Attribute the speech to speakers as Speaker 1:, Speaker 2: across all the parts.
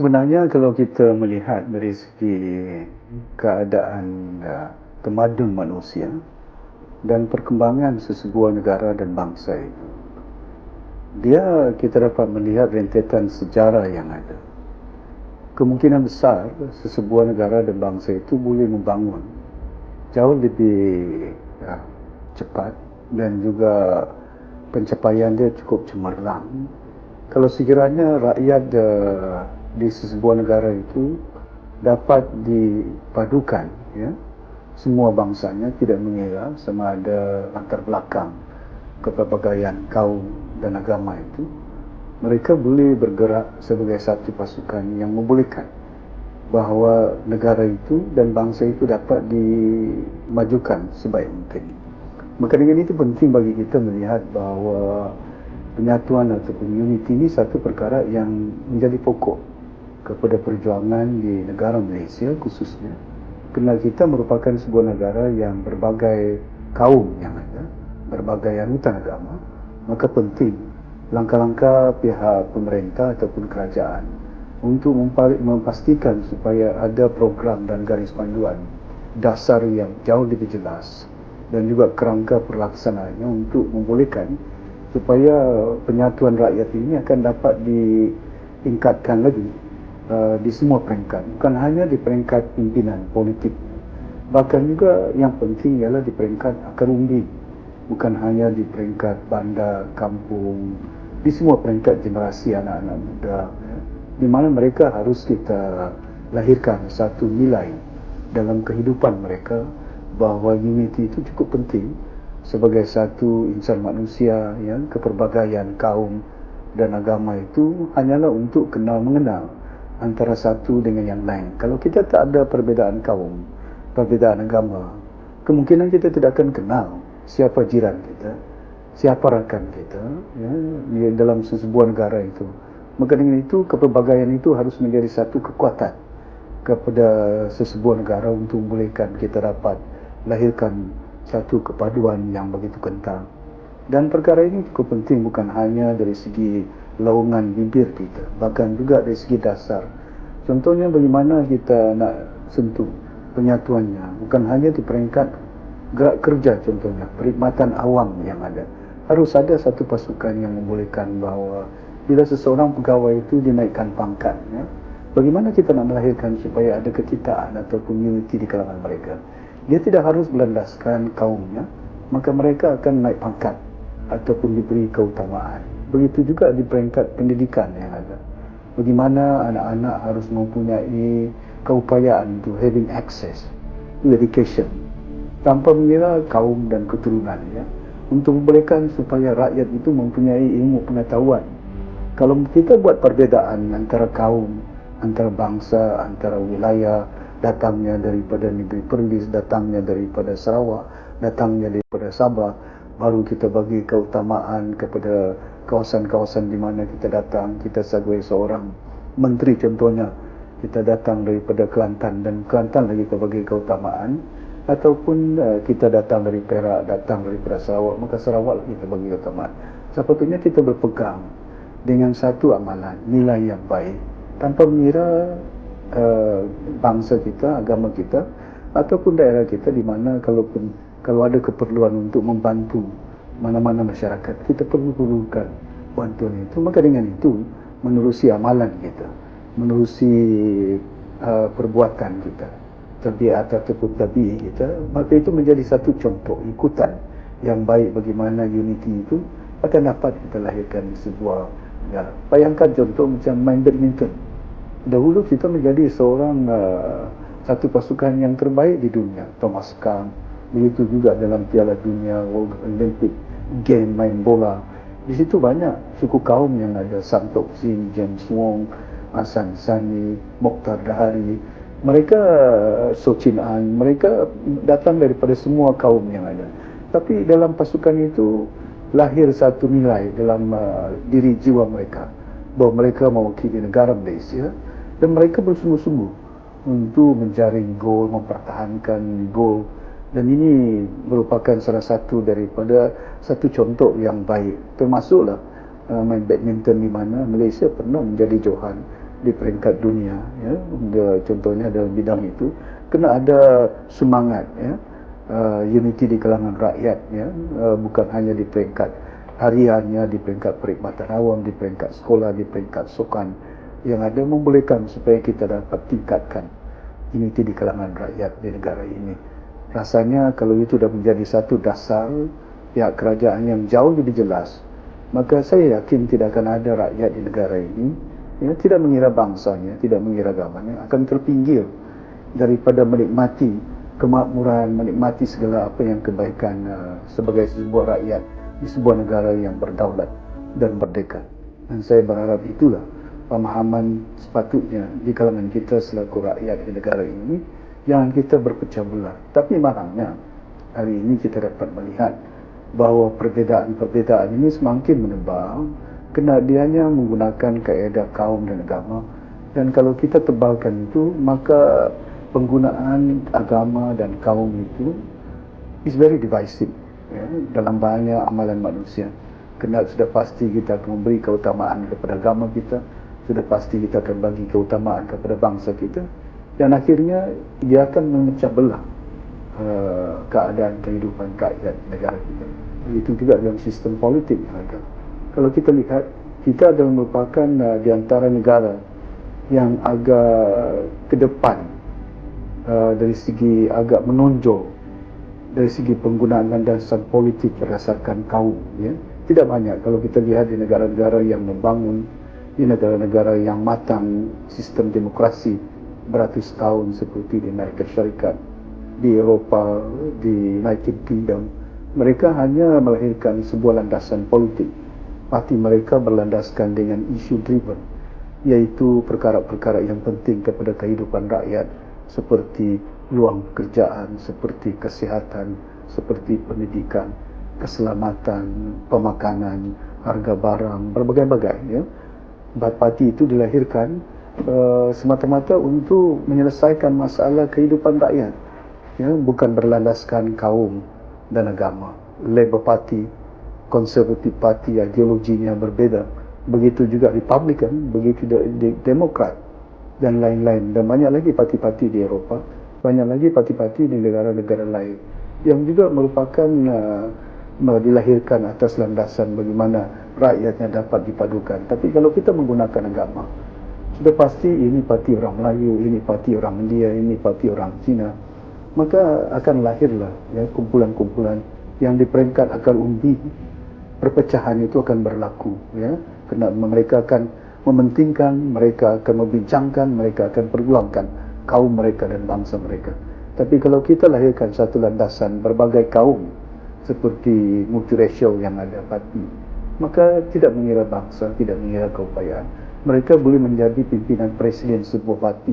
Speaker 1: Sebenarnya kalau kita melihat dari segi keadaan uh, temadun manusia dan perkembangan sesebuah negara dan bangsa itu, dia kita dapat melihat rentetan sejarah yang ada. Kemungkinan besar sesebuah negara dan bangsa itu boleh membangun jauh lebih uh, cepat dan juga pencapaian dia cukup cemerlang kalau sekiranya rakyat uh, di sesebuah negara itu dapat dipadukan ya semua bangsanya tidak mengira sama ada latar belakang kepelbagaian kaum dan agama itu mereka boleh bergerak sebagai satu pasukan yang membolehkan bahawa negara itu dan bangsa itu dapat dimajukan sebaik mungkin. Maka dengan itu penting bagi kita melihat bahawa penyatuan ataupun unity ini satu perkara yang menjadi pokok kepada perjuangan di negara Malaysia khususnya kerana kita merupakan sebuah negara yang berbagai kaum yang ada berbagai anutan agama maka penting langkah-langkah pihak pemerintah ataupun kerajaan untuk memastikan supaya ada program dan garis panduan dasar yang jauh lebih jelas dan juga kerangka perlaksanaannya untuk membolehkan supaya penyatuan rakyat ini akan dapat ditingkatkan lagi uh, di semua peringkat. Bukan hanya di peringkat pimpinan politik. Bahkan juga yang penting ialah di peringkat akar umbi bukan hanya di peringkat bandar, kampung di semua peringkat generasi anak-anak muda. Di mana mereka harus kita lahirkan satu nilai dalam kehidupan mereka bahawa unity itu cukup penting sebagai satu insan manusia yang keperbagaian kaum dan agama itu hanyalah untuk kenal mengenal antara satu dengan yang lain. Kalau kita tak ada perbezaan kaum, perbezaan agama, kemungkinan kita tidak akan kenal siapa jiran kita, siapa rakan kita ya, di dalam sesebuah negara itu. Maka dengan itu keperbagaian itu harus menjadi satu kekuatan kepada sesebuah negara untuk membolehkan kita dapat lahirkan satu kepaduan yang begitu kental. Dan perkara ini cukup penting bukan hanya dari segi laungan bibir kita, bahkan juga dari segi dasar. Contohnya bagaimana kita nak sentuh penyatuannya, bukan hanya di peringkat gerak kerja contohnya, perkhidmatan awam yang ada. Harus ada satu pasukan yang membolehkan bahawa bila seseorang pegawai itu dinaikkan pangkat, ya, bagaimana kita nak melahirkan supaya ada kecitaan ataupun unity di kalangan mereka dia tidak harus berlandaskan kaumnya maka mereka akan naik pangkat ataupun diberi keutamaan begitu juga di peringkat pendidikan yang ada. Bagaimana anak-anak harus mempunyai keupayaan to having access to education. Tanpa mengira kaum dan keturunan ya. Untuk membolehkan supaya rakyat itu mempunyai ilmu pengetahuan. Kalau kita buat perbezaan antara kaum antara bangsa antara wilayah datangnya daripada negeri Perlis, datangnya daripada Sarawak, datangnya daripada Sabah, baru kita bagi keutamaan kepada kawasan-kawasan di mana kita datang, kita sebagai seorang menteri contohnya, kita datang daripada Kelantan dan Kelantan lagi kita bagi keutamaan ataupun uh, kita datang dari Perak, datang daripada Sarawak, maka Sarawak kita bagi keutamaan. Sepatutnya kita berpegang dengan satu amalan, nilai yang baik tanpa mengira uh, bangsa kita, agama kita ataupun daerah kita di mana kalau kalau ada keperluan untuk membantu mana-mana masyarakat. Kita perlu perlukan bantuan itu. Maka dengan itu menerusi amalan kita. Menerusi uh, perbuatan kita. Tabiat ataupun tabi kita maka itu menjadi satu contoh ikutan yang baik bagaimana unity itu akan dapat kita lahirkan sebuah negara. Bayangkan contoh macam main badminton. Dahulu kita menjadi seorang uh, satu pasukan yang terbaik di dunia. Thomas Kahn begitu juga dalam Piala Dunia World Olympic game main bola. Di situ banyak suku kaum yang ada Santok Sin, James Wong, Hasan Sani, Mokhtar Dahari. Mereka uh, Sochin An mereka datang daripada semua kaum yang ada. Tapi dalam pasukan itu lahir satu nilai dalam uh, diri jiwa mereka. Bahawa mereka mewakili negara Malaysia dan mereka bersungguh-sungguh untuk mencari gol, mempertahankan gol dan ini merupakan salah satu daripada satu contoh yang baik. Termasuklah uh, main badminton di mana Malaysia pernah menjadi johan di peringkat dunia ya. Contohnya dalam bidang itu. Kena ada semangat ya. Uh, unity di kalangan rakyat ya. Uh, bukan hanya di peringkat hariannya di peringkat perkhidmatan awam di peringkat sekolah di peringkat sukan yang ada membolehkan supaya kita dapat tingkatkan unity di kalangan rakyat di negara ini rasanya kalau itu sudah menjadi satu dasar pihak kerajaan yang jauh lebih jelas maka saya yakin tidak akan ada rakyat di negara ini ya, tidak mengira bangsanya, tidak mengira agamanya akan terpinggir daripada menikmati kemakmuran, menikmati segala apa yang kebaikan uh, sebagai sebuah rakyat di sebuah negara yang berdaulat dan merdeka. Dan saya berharap itulah pemahaman sepatutnya di kalangan kita selaku rakyat di negara ini jangan kita berpecah belah. Tapi malangnya hari ini kita dapat melihat bahawa perbezaan-perbezaan ini semakin menebal kena dianya menggunakan kaedah kaum dan agama. Dan kalau kita tebalkan itu maka penggunaan agama dan kaum itu is very divisive ya, dalam banyak amalan manusia. Kena sudah pasti kita akan memberi keutamaan kepada agama kita sudah pasti kita akan bagi keutamaan kepada bangsa kita dan akhirnya dia akan memecah belah uh, keadaan kehidupan rakyat negara kita itu juga dalam sistem politik yang ada. Kalau kita lihat, kita adalah merupakan uh, di antara negara yang agak ke depan uh, dari segi agak menonjol dari segi penggunaan landasan politik berdasarkan kaum. Ya. Tidak banyak kalau kita lihat di negara-negara yang membangun, di negara-negara yang matang sistem demokrasi beratus tahun seperti di Amerika Syarikat, di Eropah, di United Kingdom, mereka hanya melahirkan sebuah landasan politik. Parti mereka berlandaskan dengan isu driven, iaitu perkara-perkara yang penting kepada kehidupan rakyat seperti ruang pekerjaan, seperti kesihatan, seperti pendidikan, keselamatan, pemakanan, harga barang, berbagai-bagai. Ya. Parti itu dilahirkan uh, semata-mata untuk menyelesaikan masalah kehidupan rakyat, ya, bukan berlandaskan kaum dan agama. Labour Party, Conservative Party ideologinya berbeza. Begitu juga Republican, begitu juga Demokrat dan lain-lain. Dan banyak lagi parti-parti di Eropah, banyak lagi parti-parti di negara-negara lain yang juga merupakan uh, dilahirkan atas landasan bagaimana rakyatnya dapat dipadukan. Tapi kalau kita menggunakan agama, sudah pasti ini parti orang Melayu, ini parti orang India, ini parti orang Cina, maka akan lahirlah ya, kumpulan-kumpulan yang di peringkat akal umbi perpecahan itu akan berlaku ya. Kerana mereka akan mementingkan mereka akan membincangkan mereka akan perjuangkan kaum mereka dan bangsa mereka. Tapi kalau kita lahirkan satu landasan berbagai kaum seperti multiracial yang ada parti maka tidak mengira bangsa tidak mengira keupayaan mereka boleh menjadi pimpinan presiden sebuah parti.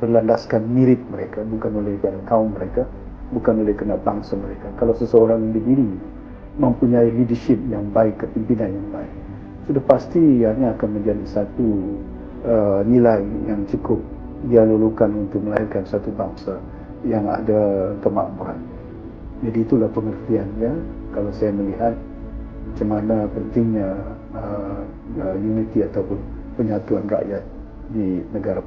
Speaker 1: Berlandaskan mirip mereka bukan oleh kaum mereka bukan oleh kena bangsa mereka. Kalau seseorang individu mempunyai leadership yang baik kepimpinan yang baik sudah pasti ianya akan menjadi satu uh, nilai yang cukup. Dia lulukan untuk melahirkan satu bangsa yang ada kemakmuran. Jadi itulah pengertiannya kalau saya melihat macam mana pentingnya uh, uh, unity ataupun penyatuan rakyat di negara